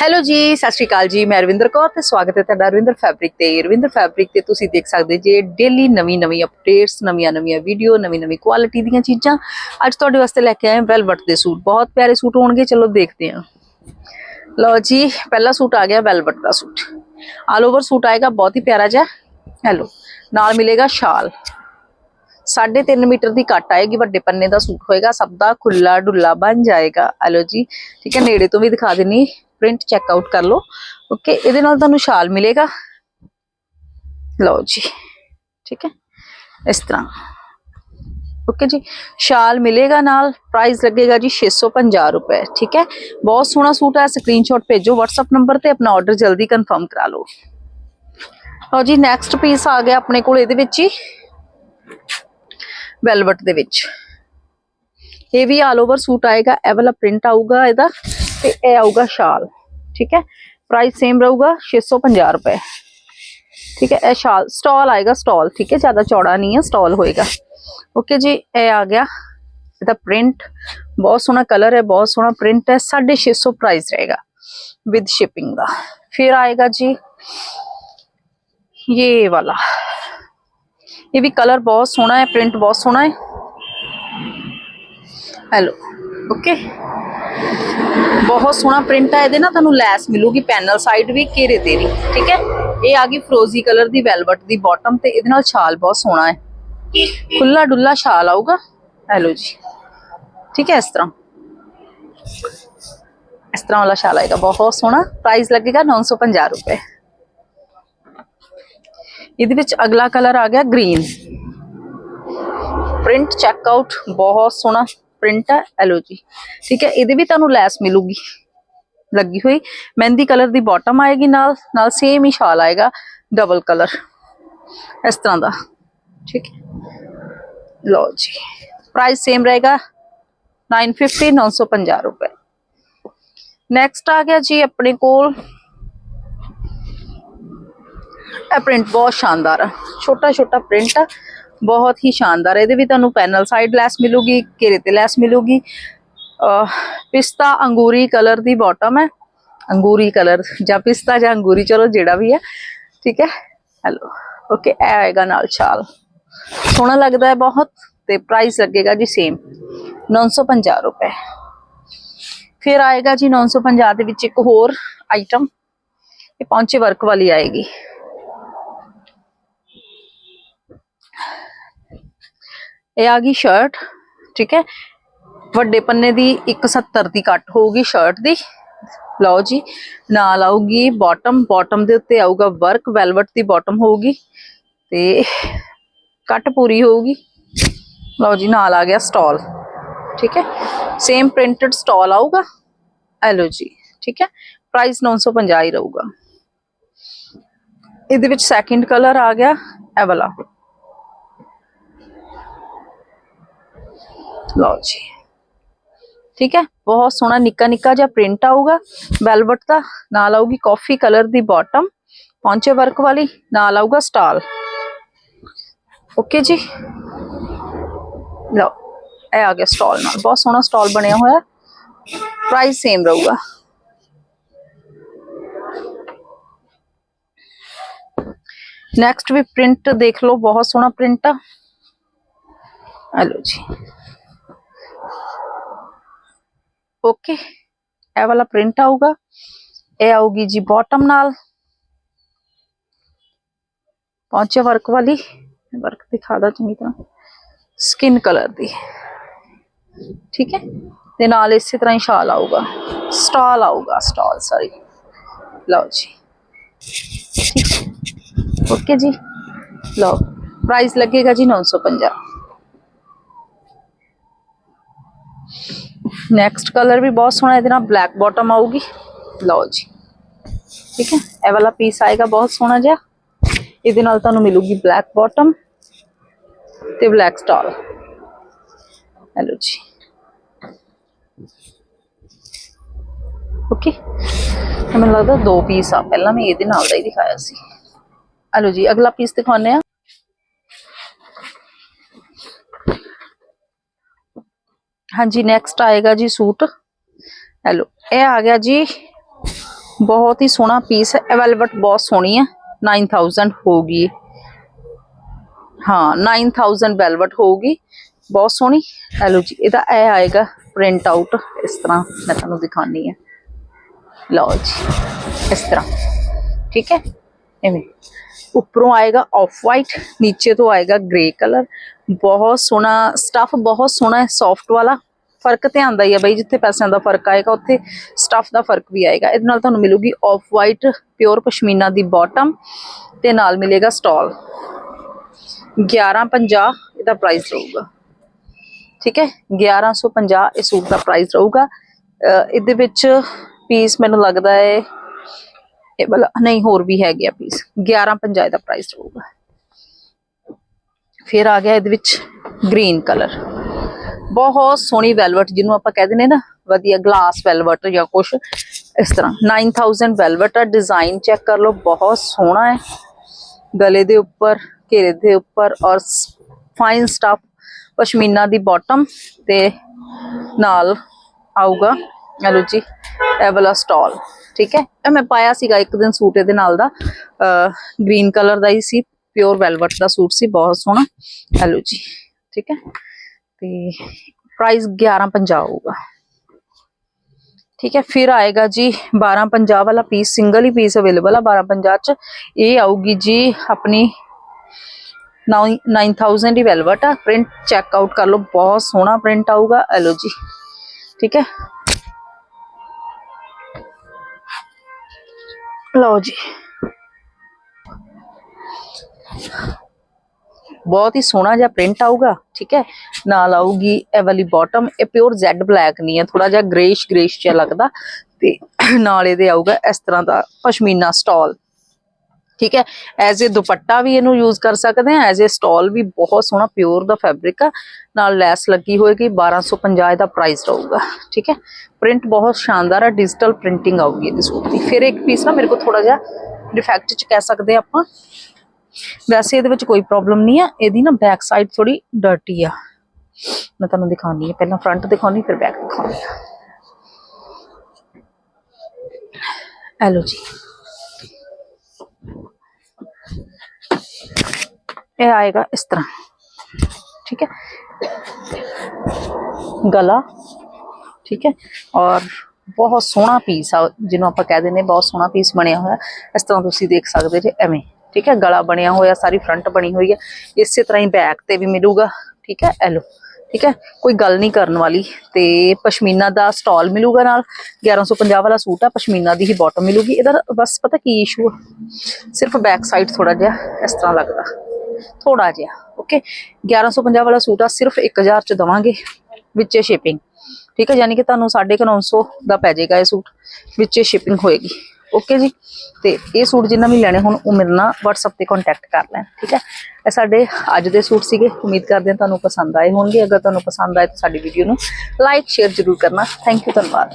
Hello ਜੀ ਸਤਿ ਸ਼੍ਰੀ ਅਕਾਲ ਜੀ ਮੈਂ ਰਵਿੰਦਰ ਕੌਰ ਤੇ ਸਵਾਗਤ ਹੈ ਤੁਹਾਡਾ ਰਵਿੰਦਰ ਫੈਬਰਿਕ ਤੇ ਰਵਿੰਦਰ ਫੈਬਰਿਕ ਤੇ ਤੁਸੀਂ ਦੇਖ ਸਕਦੇ ਜੇ ਡੇਲੀ ਨਵੀਂ ਨਵੀਂ ਅਪਡੇਟਸ ਨਵੀਆਂ ਨਵੀਆਂ ਵੀਡੀਓ ਨਵੀਂ ਨਵੀਂ ਕੁਆਲਿਟੀ ਦੀਆਂ ਚੀਜ਼ਾਂ ਅੱਜ ਤੁਹਾਡੇ ਵਾਸਤੇ ਲੈ ਕੇ ਆਏ ਹਾਂ ਵੈਲਵਟ ਦੇ ਸੂਟ ਬਹੁਤ ਪਿਆਰੇ ਸੂਟ ਹੋਣਗੇ ਚਲੋ ਦੇਖਦੇ ਹਾਂ ਲਓ ਜੀ ਪਹਿਲਾ ਸੂਟ ਆ ਗਿਆ ਵੈਲਵਟ ਦਾ ਸੂਟ ਆਲ ਓਵਰ ਸੂਟ ਆਏਗਾ ਬਹੁਤ ਹੀ ਪਿਆਰਾ ਜਿਹਾ ਹੈਲੋ ਨਾਲ ਮਿਲੇਗਾ ਸ਼ਾਲ 3.5 ਮੀਟਰ ਦੀ ਕੱਟ ਆਏਗੀ ਵੱਡੇ ਪੰਨੇ ਦਾ ਸੂਟ ਹੋਏਗਾ ਸਭ ਦਾ ਖੁੱਲਾ ਡੁੱਲਾ ਬਣ ਜਾਏਗਾ ਹਲੋ ਜੀ ਠੀਕ ਹੈ ਨੇੜੇ ਤੋਂ ਵੀ ਦਿਖਾ ਦਿੰਨੀ ਪ੍ਰਿੰਟ ਚੈੱਕ ਆਊਟ ਕਰ ਲਓ। ਓਕੇ ਇਹਦੇ ਨਾਲ ਤੁਹਾਨੂੰ ਸ਼ਾਲ ਮਿਲੇਗਾ। ਲਓ ਜੀ, ਠੀਕ ਹੈ? ਇਸ ਤਰ੍ਹਾਂ। ਓਕੇ ਜੀ ਸ਼ਾਲ ਮਿਲੇਗਾ ਨਾਲ ਪ੍ਰਾਈਸ ਲੱਗੇਗਾ ਜੀ 650 ਰੁਪਏ, ਠੀਕ ਹੈ? ਬਹੁਤ ਸੋਹਣਾ ਸੂਟ ਹੈ ਸਕਰੀਨਸ਼ਾਟ ਭੇਜੋ, WhatsApp ਨੰਬਰ ਤੇ ਆਪਣਾ ਆਰਡਰ ਜਲਦੀ ਕਨਫਰਮ ਕਰਾ ਲਓ। ਲਓ ਜੀ ਨੈਕਸਟ ਪੀਸ ਆ ਗਿਆ ਆਪਣੇ ਕੋਲ, ਇਹਦੇ ਵਿੱਚ ਹੀ। ਵੈਲਵਟ ਦੇ ਵਿੱਚ। ਇਹ ਵੀ ਆਲ ਓਵਰ ਸੂਟ ਆਏਗਾ, ਇਹ ਵਾਲਾ ਪ੍ਰਿੰਟ ਆਊਗਾ ਇਹਦਾ, ਤੇ ਇਹ ਆਊਗਾ ਸ਼ਾਲ ਠੀਕ ਹੈ ਪ੍ਰਾਈਸ ਸੇਮ ਰਹੂਗਾ 650 ਰੁਪਏ ਠੀਕ ਹੈ ਇਹ ਸ਼ਾਲ ਸਟਾਲ ਆਏਗਾ ਸਟਾਲ ਠੀਕ ਹੈ ਜ਼ਿਆਦਾ ਚੌੜਾ ਨਹੀਂ ਹੈ ਸਟਾਲ ਹੋਏਗਾ ਓਕੇ ਜੀ ਇਹ ਆ ਗਿਆ ਇਹਦਾ ਪ੍ਰਿੰਟ ਬਹੁਤ ਸੋਹਣਾ ਕਲਰ ਹੈ ਬਹੁਤ ਸੋਹਣਾ ਪ੍ਰਿੰਟ ਹੈ 650 ਪ੍ਰਾਈਸ ਰਹੇਗਾ ਵਿਦ ਸ਼ਿਪਿੰਗ ਦਾ ਫਿਰ ਆਏਗਾ ਜੀ ਇਹ ਵਾਲਾ ਇਹ ਵੀ ਕਲਰ ਬਹੁਤ ਸੋਹਣਾ ਹੈ ਪ੍ਰਿੰਟ ਬਹੁਤ ਸੋਹਣਾ ਹੈ ਹੈਲੋ ਓਕੇ ਬਹੁਤ ਸੋਹਣਾ ਪ੍ਰਿੰਟ ਹੈ ਇਹਦੇ ਨਾਲ ਤੁਹਾਨੂੰ ਲੈਸ ਮਿਲੂਗੀ ਪੈਨਲ ਸਾਈਡ ਵੀ, ਘੇਰੇ ਤੇ ਵੀ, ਠੀਕ ਹੈ? ਇਹ ਆ ਗਈ ਫਰੋਜ਼ੀ ਕਲਰ ਦੀ ਵੈਲਵਟ ਦੀ ਬਾਟਮ ਤੇ ਇਹਦੇ ਨਾਲ ਛਾਲ ਬਹੁਤ ਸੋਹਣਾ ਹੈ। ਖੁੱਲਾ ਡੁੱਲਾ ਛਾਲ ਆਊਗਾ। ਹੈਲੋ ਜੀ। ਠੀਕ ਹੈ, ਇਸ ਤਰ੍ਹਾਂ। ਇਸ ਤਰ੍ਹਾਂ ਵਾਲਾ ਛਾਲ ਆਏਗਾ, ਬਹੁਤ ਸੋਹਣਾ। ਪ੍ਰਾਈਸ ਲੱਗੇਗਾ 950 ਰੁਪਏ। ਇਹਦੇ ਵਿੱਚ ਅਗਲਾ ਕਲਰ ਆ ਗਿਆ ਗ੍ਰੀਨ ਪ੍ਰਿੰਟ ਚੈੱਕ ਆਊਟ ਬਹੁਤ ਸੋਹਣਾ। ਪ੍ਰਿੰਟ ਹੈ ਐਲੋ ਜੀ। ਠੀਕ ਹੈ, ਇਹਦੇ ਵੀ ਤੁਹਾਨੂੰ ਲੈਸ ਮਿਲੂਗੀ। ਲੱਗੀ ਹੋਈ। ਮਹਿੰਦੀ ਕਲਰ ਦੀ ਬਾਟਮ ਆਏਗੀ ਨਾਲ ਨਾਲ ਸੇਮ ਹੀ ਸ਼ਾਲ ਆਏਗਾ ਡਬਲ ਕਲਰ ਇਸ ਤਰ੍ਹਾਂ ਦਾ। ਠੀਕ ਹੈ। ਲਓ ਜੀ। ਪ੍ਰਾਈਸ ਸੇਮ ਰਹੇਗਾ 950 950 ਰੁਪਏ। ਨੈਕਸਟ ਆ ਗਿਆ ਜੀ ਆਪਣੇ ਕੋਲ। ਇਹ ਪ੍ਰਿੰਟ ਬਹੁਤ ਸ਼ਾਨਦਾਰ ਆ। ਛੋਟਾ ਛੋਟਾ ਪ੍ਰਿੰਟ ਆ। ਬਹੁਤ ਹੀ ਸ਼ਾਨਦਾਰ ਇਹਦੇ ਵੀ ਤੁਹਾਨੂੰ ਪੈਨਲ ਸਾਈਡ ਲੈਸ ਮਿਲੂਗੀ, ਘੇਰੇ ਤੇ ਲੈਸ ਮਿਲੂਗੀ। ਪਿਸਤਾ ਅੰਗੂਰੀ ਕਲਰ ਦੀ ਬਾਟਮ ਹੈ। ਅੰਗੂਰੀ ਕਲਰ ਜਾਂ ਪਿਸਤਾ ਜਾਂ ਅੰਗੂਰੀ, ਚਲੋ ਜਿਹੜਾ ਵੀ ਹੈ। ਠੀਕ ਹੈ? ਹੈਲੋ ਓਕੇ ਇਹ ਆਏਗਾ ਨਾਲ ਛਾਲ। ਸੋਹਣਾ ਲੱਗਦਾ ਹੈ ਬਹੁਤ ਤੇ ਪ੍ਰਾਈਸ ਲੱਗੇਗਾ ਜੀ ਸੇਮ 950 ਰੁਪਏ। ਫਿਰ ਆਏਗਾ ਜੀ 950 ਦੇ ਵਿੱਚ ਇੱਕ ਹੋਰ ਆਈਟਮ ਇਹ ਪੌਂਚੇ ਵਰਕ ਵਾਲੀ ਆਏਗੀ। ਇਹ ਆ ਗਈ ਸ਼ਰਟ ਠੀਕ ਹੈ? ਵੱਡੇ ਪੰਨੇ ਦੀ 170 ਦੀ ਕੱਟ ਹੋਊਗੀ ਸ਼ਰਟ ਦੀ। ਲਓ ਜੀ, ਨਾਲ ਆਊਗੀ ਬਾਟਮ ਬਾਟਮ ਦੇ ਉੱਤੇ ਆਊਗਾ ਵਰਕ ਵੈਲਵਟ ਦੀ ਬਾਟਮ ਹੋਊਗੀ ਤੇ ਕੱਟ ਪੂਰੀ ਹੋਊਗੀ। ਲਓ ਜੀ, ਨਾਲ ਆ ਗਿਆ ਸਟਾਲ ਠੀਕ ਹੈ? ਸੇਮ ਪ੍ਰਿੰਟਡ ਸਟਾਲ ਆਊਗਾ। ਐਲੋ ਜੀ, ਠੀਕ ਹੈ? ਪ੍ਰਾਈਸ 950 ਹੀ ਰਹੂਗਾ। ਇਹਦੇ ਵਿੱਚ ਸੈਕਿੰਡ ਕਲਰ ਆ ਗਿਆ, ਇਹ ਵਾਲਾ। ਲਓ ਜੀ। ਠੀਕ ਹੈ ਬਹੁਤ ਸੋਹਣਾ ਨਿੱਕਾ ਨਿੱਕਾ ਜਿਹਾ ਪ੍ਰਿੰਟ ਆਊਗਾ ਵੈਲਵਟ ਦਾ ਨਾਲ ਆਊਗੀ ਕਾਫੀ ਕਲਰ ਦੀ ਬਾਟਮ ਪੌਂਚੇ ਵਰਕ ਵਾਲੀ ਨਾਲ ਆਊਗਾ ਸਟਾਲ ਓਕੇ ਜੀ ਲਓ ਇਹ ਆ ਗਿਆ ਸਟਾਲ ਨਾਲ ਬਹੁਤ ਸੋਹਣਾ ਸਟਾਲ ਬਣਿਆ ਹੋਇਆ ਪ੍ਰਾਈਸ ਸੇਮ ਰਹੂਗਾ ਨੈਕਸਟ ਵੀ ਪ੍ਰਿੰਟ ਦੇਖ ਲਓ ਬਹੁਤ ਸੋਹਣਾ ਪ੍ਰਿੰਟ ਆ ਹਲੋ ਜੀ ਓਕੇ ਇਹ ਵਾਲਾ ਪ੍ਰਿੰਟ ਆਊਗਾ। ਇਹ ਆਊਗੀ ਜੀ ਬਾਟਮ ਨਾਲ। ਪੌਂਚੇ ਵਰਕ ਵਾਲੀ। ਵਰਕ ਦਿਖਾ ਦਾਂ ਚੰਗੀ ਤਰ੍ਹਾਂ। ਸਕਿਨ ਕਲਰ ਦੀ। ਠੀਕ ਹੈ? ਤੇ ਨਾਲ ਇਸੇ ਤਰ੍ਹਾਂ ਹੀ ਸ਼ਾਲ ਆਊਗਾ। ਸਟਾਲ ਆਊਗਾ ਸਟਾਲ ਸੌਰੀ ਲਓ ਜੀ। ਓਕੇ ਜੀ। ਲਓ। ਪ੍ਰਾਈਸ ਲੱਗੇਗਾ ਜੀ 950 ਨੈਕਸਟ ਕਲਰ ਵੀ ਬਹੁਤ ਸੋਹਣਾ ਇਹਦੇ ਨਾਲ ਬਲੈਕ ਬਾਟਮ ਆਊਗੀ ਲਓ ਜੀ ਠੀਕ ਹੈ ਇਹ ਵਾਲਾ ਪੀਸ ਆਏਗਾ ਬਹੁਤ ਸੋਹਣਾ ਜਿਹਾ ਇਹਦੇ ਨਾਲ ਤੁਹਾਨੂੰ ਮਿਲੂਗੀ ਬਲੈਕ ਬਾਟਮ ਤੇ ਬਲੈਕ ਸਟਾਲ ਹੈਲੋ ਜੀ ਓਕੇ ਮੈਨੂੰ ਲੱਗਦਾ ਦੋ ਪੀਸ ਆ ਪਹਿਲਾਂ ਮੈਂ ਇਹਦੇ ਨਾਲ ਦਾ ਹੀ ਦਿਖਾਇਆ ਸੀ ਹਲੋ ਜੀ ਅਗਲਾ ਪੀਸ ਦਿਖਾਉਂਦੇ ਆ ਹਾਂਜੀ ਨੈਕਸਟ ਆਏਗਾ ਜੀ ਸੂਟ। ਹੈਲੋ, ਇਹ ਆ ਗਿਆ ਜੀ। ਬਹੁਤ ਹੀ ਸੋਹਣਾ ਪੀਸ ਹੈ। ਵੈਲਵਟ ਬਹੁਤ ਸੋਹਣੀ ਹੈ। 9000 ਹੋਊਗੀ। ਇਹ। ਹਾਂ 9000 ਵੈਲਵਟ ਹੋਊਗੀ। ਬਹੁਤ ਸੋਹਣੀ। ਹੈਲੋ ਜੀ, ਇਹਦਾ ਇਹ ਆਏਗਾ ਪ੍ਰਿੰਟ ਆਊਟ ਇਸ ਤਰ੍ਹਾਂ ਮੈਂ ਤੁਹਾਨੂੰ ਦਿਖਾਣੀ ਹੈ। ਲਓ ਜੀ, ਇਸ ਤਰ੍ਹਾਂ। ਠੀਕ ਹੈ? ਐਵੇਂ। ਉੱਪਰੋਂ ਆਏਗਾ ਆਫ ਵਾਈਟ ਨੀਚੇ ਤੋਂ ਆਏਗਾ ਗ੍ਰੇ ਕਲਰ ਬਹੁਤ ਸੋਹਣਾ ਸਟਫ ਬਹੁਤ ਸੋਹਣਾ ਹੈ ਸੌਫਟ ਵਾਲਾ। ਫ਼ਰਕ ਤੇ ਆਂਦਾ ਹੀ ਆ ਬਈ, ਜਿੱਥੇ ਪੈਸਿਆਂ ਦਾ ਫ਼ਰਕ ਆਏਗਾ, ਉੱਥੇ ਸਟਫ ਦਾ ਫ਼ਰਕ ਵੀ ਆਏਗਾ। ਇਹਦੇ ਨਾਲ ਤੁਹਾਨੂੰ ਮਿਲੂਗੀ ਆਫ ਵਾਈਟ ਪਿਓਰ ਪਸ਼ਮੀਨਾ ਦੀ ਬਾਟਮ ਤੇ ਨਾਲ ਮਿਲੇਗਾ ਸਟਾਲ 1150 ਇਹਦਾ ਪ੍ਰਾਈਸ ਰਹੂਗਾ। ਠੀਕ ਹੈ? 1150 ਇਹ ਸੂਟ ਦਾ ਪ੍ਰਾਈਸ ਰਹੂਗਾ। ਇਹਦੇ ਵਿੱਚ ਪੀਸ ਮੈਨੂੰ ਲੱਗਦਾ ਹੈ ਇਹ ਵਾਲਾ, ਨਹੀਂ, ਹੋਰ ਵੀ ਹੈਗੇ ਆ ਪੀਸ 1150 ਇਹਦਾ ਪ੍ਰਾਈਸ ਰਹੂਗਾ ਫਿਰ ਆ ਗਿਆ ਇਹਦੇ ਵਿੱਚ ਗ੍ਰੀਨ ਕਲਰ ਬਹੁਤ ਸੋਹਣੀ ਵੈਲਵਟ ਜਿਹਨੂੰ ਆਪਾਂ ਕਹਿ ਦਿੰਦੇ ਨਾ, ਵਧੀਆ ਗਲਾਸ ਵੈਲਵਟ ਜਾਂ ਕੁਛ, ਇਸ ਤਰ੍ਹਾਂ। 9000 ਵੈਲਵਟ ਆ ਡਿਜ਼ਾਈਨ ਚੈੱਕ ਕਰ ਲਓ, ਬਹੁਤ ਸੋਹਣਾ ਹੈ। ਗਲੇ ਦੇ ਉੱਪਰ, ਘੇਰੇ ਦੇ ਉੱਪਰ ਔਰ ਫਾਈਨ ਸਟਫ ਪਸ਼ਮੀਨਾ ਦੀ ਬਾਟਮ ਤੇ ਨਾਲ ਆਊਗਾ, ਇਹ ਜੀ, ਇਹ ਵਾਲਾ ਸਟਾਲ ਠੀਕ ਹੈ? ਇਹ ਮੈਂ ਪਾਇਆ ਸੀਗਾ ਇੱਕ ਦਿਨ ਸੂਟ ਇਹਦੇ ਨਾਲ ਦਾ। ਗ੍ਰੀਨ ਕਲਰ ਦਾ ਹੀ ਸੀ ਪਿਓਰ ਵੈਲਵਟ ਦਾ ਸੂਟ ਸੀ, ਬਹੁਤ ਸੋਹਣਾ। ਇਹ ਜੀ, ਠੀਕ ਹੈ? ਤੇ ਪ੍ਰਾਈਸ 1150 ਹੋਊਗਾ। ਠੀਕ ਹੈ, ਫਿਰ ਆਏਗਾ ਜੀ 1250 ਵਾਲਾ ਪੀਸ ਸਿੰਗਲ ਹੀ ਪੀਸ ਅਵੇਲੇਬਲ ਆ 1250 ਚ। ਇਹ ਆਊਗੀ ਜੀ ਆਪਣੀ 9000 ਦੀ ਵੈਲਵਟ ਆ। ਪ੍ਰਿੰਟ ਚੈੱਕ ਆਊਟ ਕਰ ਲਓ, ਬਹੁਤ ਸੋਹਣਾ ਪ੍ਰਿੰਟ ਆਊਗਾ। ਇਹ ਲਓ ਜੀ, ਠੀਕ ਹੈ? ਲਓ ਜੀ। ਬਹੁਤ ਹੀ ਸੋਹਣਾ ਜਿਹਾ ਪ੍ਰਿੰਟ ਆਊਗਾ, ਠੀਕ ਹੈ? ਨਾਲ ਆਊਗੀ ਇਹ ਵਾਲੀ ਬਾਟਮ ਇਹ ਪਿਓਰ ਜ਼ੈਡ ਬਲੈਕ ਨਹੀਂ ਹੈ ਥੋੜਾ ਜਿਹਾ ਗ੍ਰੇਸ਼ ਗ੍ਰੇਸ਼ ਜਿਹਾ ਲੱਗਦਾ ਤੇ ਨਾਲ ਇਹਦੇ ਆਊਗਾ ਇਸ ਤਰ੍ਹਾਂ ਦਾ ਪਸ਼ਮੀਨਾ ਸਟਾਲ ਠੀਕ ਹੈ? ਐਜ਼ ਅ ਦੁਪੱਟਾ ਵੀ ਇਹਨੂੰ ਯੂਜ਼ ਕਰ ਸਕਦੇ ਆ ਐਜ਼ ਅ ਸਟਾਲ ਵੀ ਬਹੁਤ ਸੋਹਣਾ ਪਿਓਰ ਦਾ ਫੈਬਰਿਕ ਆ। ਨਾਲ ਲੈਸ ਲੱਗੀ ਹੋਏਗੀ 1250 ਦਾ ਪ੍ਰਾਈਸ ਰਹੂਗਾ, ਠੀਕ ਹੈ? ਪ੍ਰਿੰਟ ਬਹੁਤ ਸ਼ਾਨਦਾਰ ਆ ਡਿਜੀਟਲ ਪ੍ਰਿੰਟਿੰਗ ਆਊਗੀ ਇਹਦੇ ਸੂਟ ਦੀ। ਫਿਰ ਇੱਕ ਪੀਸ ਨਾ ਮੇਰੇ ਕੋਲ ਥੋੜਾ ਜਿਹਾ ਡਿਫੈਕਟ ਚ ਕਹਿ ਸਕਦੇ ਆ ਆਪਾਂ। ਵੈਸੇ ਇਹਦੇ ਵਿੱਚ ਕੋਈ ਪ੍ਰੋਬਲਮ ਨਹੀਂ ਆ, ਇਹਦੀ ਨਾ ਬੈਕ ਸਾਈਡ ਥੋੜੀ ਡਰਟੀ ਆ। ਮੈਂ ਤੁਹਾਨੂੰ ਦਿਖਾਉਣੀ ਹੈ, ਪਹਿਲਾਂ ਫਰੰਟ ਦਿਖਾਉਣੀ ਫਿਰ ਬੈਕ ਦਿਖਾਉਣੀ ਆ ਇਹ ਲਓ ਜੀ। ਇਹ ਆਏਗਾ ਇਸ ਤਰ੍ਹਾਂ। ਠੀਕ ਹੈ? ਗਲਾ। ਠੀਕ ਹੈ? ਔਰ ਬਹੁਤ ਸੋਹਣਾ ਪੀਸ ਆ, ਜਿਹਨੂੰ ਆਪਾਂ ਕਹਿ ਦਿੰਦੇ ਬਹੁਤ ਸੋਹਣਾ ਪੀਸ ਬਣਿਆ ਹੋਇਆ। ਇਸ ਤਰ੍ਹਾਂ ਤੁਸੀਂ ਦੇਖ ਸਕਦੇ ਜੇ ਐਵੇਂ। ਠੀਕ ਹੈ? ਗਲਾ ਬਣਿਆ ਹੋਇਆ, ਸਾਰੀ ਫਰੰਟ ਬਣੀ ਹੋਈ ਹੈ। ਇਸੇ ਤਰ੍ਹਾਂ ਹੀ ਬੈਕ ਤੇ ਵੀ ਮਿਲੂਗਾ। ਠੀਕ ਹੈ? ਐਲੋ ਠੀਕ ਹੈ? ਕੋਈ ਗੱਲ ਨਹੀਂ ਕਰਨ ਵਾਲੀ। ਤੇ ਪਸ਼ਮੀਨਾ ਦਾ ਸਟਾਲ ਮਿਲੂਗਾ ਨਾਲ। 1150 ਵਾਲਾ ਸੂਟ ਆ, ਪਸ਼ਮੀਨਾ ਦੀ ਹੀ ਬਾਟਮ ਮਿਲੂਗੀ। ਇਹਦਾ ਬਸ ਪਤਾ ਕੀ ਇਸ਼ੂ ਆ? ਸਿਰਫ ਬੈਕ ਸਾਈਡ ਥੋੜਾ ਜਿਹਾ ਇਸ ਤਰ੍ਹਾਂ ਲੱਗਦਾ। ਥੋੜਾ ਜਿਹਾ ਓਕੇ 1150 ਵਾਲਾ ਸੂਟ ਆ, ਸਿਰਫ 1000 ਚ ਦਵਾਂਗੇ ਵਿੱਚ ਸ਼ਿਪਿੰਗ ਠੀਕ ਹੈ? ਯਾਨੀ ਕਿ ਤੁਹਾਨੂੰ 950 ਦਾ ਪੈ ਜਾਏਗਾ ਇਹ ਸੂਟ, ਵਿੱਚ ਸ਼ਿਪਿੰਗ ਹੋਏਗੀ ਓਕੇ ਜੀ? ਤੇ ਇਹ ਸੂਟ ਜਿੰਨਾ ਵੀ ਲੈਣੇ ਹੋਣ, ਉਹ ਮੇਰੇ ਨਾਲ WhatsApp ਤੇ ਕੰਟੈਕਟ ਕਰ ਲੈਣ, ਠੀਕ ਹੈ? ਇਹ ਸਾਡੇ ਅੱਜ ਦੇ ਸੂਟ ਸੀਗੇ, ਉਮੀਦ ਕਰਦੇ ਹਾਂ ਤੁਹਾਨੂੰ ਪਸੰਦ ਆਏ ਹੋਣਗੇ, ਅਗਰ ਤੁਹਾਨੂੰ ਪਸੰਦ ਆਏ ਤਾਂ ਸਾਡੀ ਵੀਡੀਓ ਨੂੰ ਲਾਈਕ ਸ਼ੇਅਰ ਜ਼ਰੂਰ ਕਰਨਾ ਥੈਂਕ ਯੂ ਧੰਨਵਾਦ।